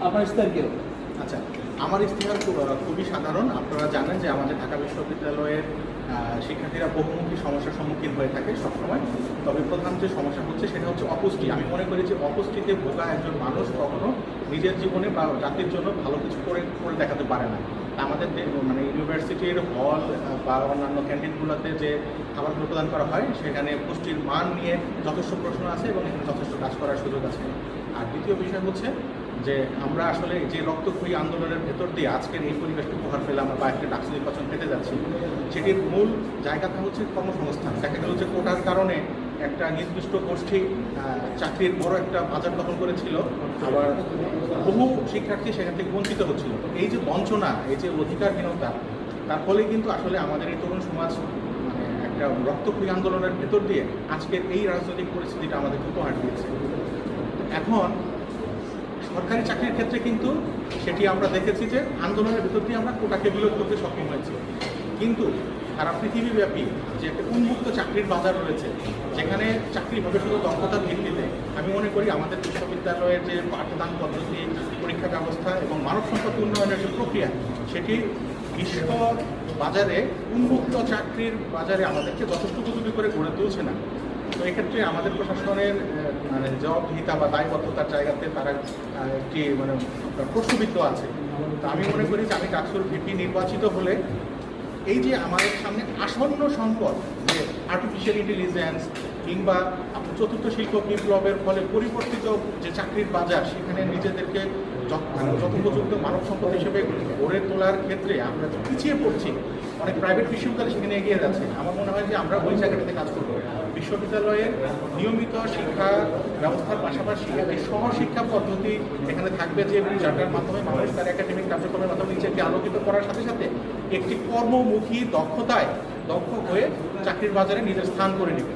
আপনার ইস্তার কেউ আচ্ছা আমার ইস্তেহার খুব- খুবই সাধারণ। আপনারা জানেন যে আমাদের ঢাকা বিশ্ববিদ্যালয়ের শিক্ষার্থীরা বহুমুখী সমস্যার সম্মুখীন হয়ে থাকে সবসময়। তবে প্রধান যে সমস্যা হচ্ছে সেটা হচ্ছে অপুষ্টি। আমি মনে করি যে অপুষ্টিতে ভোগা একজন মানুষ কখনো নিজের জীবনে বা জাতির জন্য ভালো কিছু করে করে দেখাতে পারে না। আমাদের মানে ইউনিভার্সিটির হল বা অন্যান্য ক্যান্টিনগুলোতে যে খাবারগুলো প্রদান করা হয়, সেখানে পুষ্টির মান নিয়ে যথেষ্ট প্রশ্ন আছে এবং এখানে যথেষ্ট কাজ করার সুযোগ আছে। আর দ্বিতীয় বিষয় হচ্ছে যে আমরা আসলে যে রক্তক্ষয়ী আন্দোলনের ভেতর দিয়ে আজকের এই পরিবেশকে উপহার পেলাম বা একটা ডাকসু নির্বাচন পেতে যাচ্ছি, সেটির মূল জায়গাটা হচ্ছে কর্মসংস্থান। দেখা গেল যে কোটার কারণে একটা নির্দিষ্ট গোষ্ঠী চাকরির বড় একটা বাজার দখল করেছিল। আবার বহু শিক্ষার্থী সেখান থেকে বঞ্চিত হচ্ছিল। এই যে বঞ্চনা, এই যে অধিকারহীনতা, তার ফলে কিন্তু আসলে আমাদের এই তরুণ সমাজ মানে একটা রক্তক্ষয়ী আন্দোলনের ভেতর দিয়ে আজকের এই রাজনৈতিক পরিস্থিতিটা আমাদেরকে উপহার দিয়েছে। এখন সরকারি চাকরির ক্ষেত্রে কিন্তু সেটি আমরা দেখেছি যে আন্দোলনের ভিতর দিয়ে আমরা কোটাকে বিলোপ করতে সক্ষম হয়েছি। কিন্তু সারা পৃথিবীব্যাপী যে একটা উন্মুক্ত চাকরির বাজার রয়েছে, যেখানে চাকরি হবে শুধু দক্ষতার ভিত্তিতে, আমি মনে করি আমাদের বিশ্ববিদ্যালয়ের যে পাঠদান পদ্ধতি, পরীক্ষা ব্যবস্থা এবং মানব সম্পদ উন্নয়নের যে প্রক্রিয়া, সেটি বিশ্ব বাজারে উন্মুক্ত চাকরির বাজারে আমাদেরকে যথেষ্ট উপযোগী করে গড়ে তুলছে না। তো এক্ষেত্রে আমাদের প্রশাসনের মানে জবাবদিহিতা বা দায়বদ্ধতার জায়গাতে তারা একটি মানে প্রশ্নবিদ্ধ আছে। তো আমি মনে করি যে আমি ডাকসুর ভিপি নির্বাচিত হলে এই যে আমাদের সামনে আসন্ন সংকট, যে আর্টিফিশিয়াল ইন্টেলিজেন্স কিংবা চতুর্থ শিল্প বিপ্লবের ফলে পরিবর্তিত যে চাকরির বাজার, সেখানে নিজেদেরকে মানে যথোপযুক্ত মানব সম্পদ হিসেবে গড়ে তোলার ক্ষেত্রে আমরা পিছিয়ে পড়ছি, অনেক প্রাইভেট বিশ্ববিদ্যালয় সেখানে এগিয়ে যাচ্ছে। আমার মনে হয় যে আমরা ওই জায়গাটাতে কাজ করব। বিশ্ববিদ্যালয়ের নিয়মিত শিক্ষা ব্যবস্থার পাশাপাশি একটি সহশিক্ষা পদ্ধতি এখানে থাকবে যে যাটার মাধ্যমে মানুষ তার একাডেমিক কার্যক্রমের মাধ্যমে নিজেকে আলোকিত করার সাথে সাথে একটি কর্মমুখী দক্ষতায় দক্ষ হয়ে চাকরির বাজারে নিজের স্থান করে নেবে।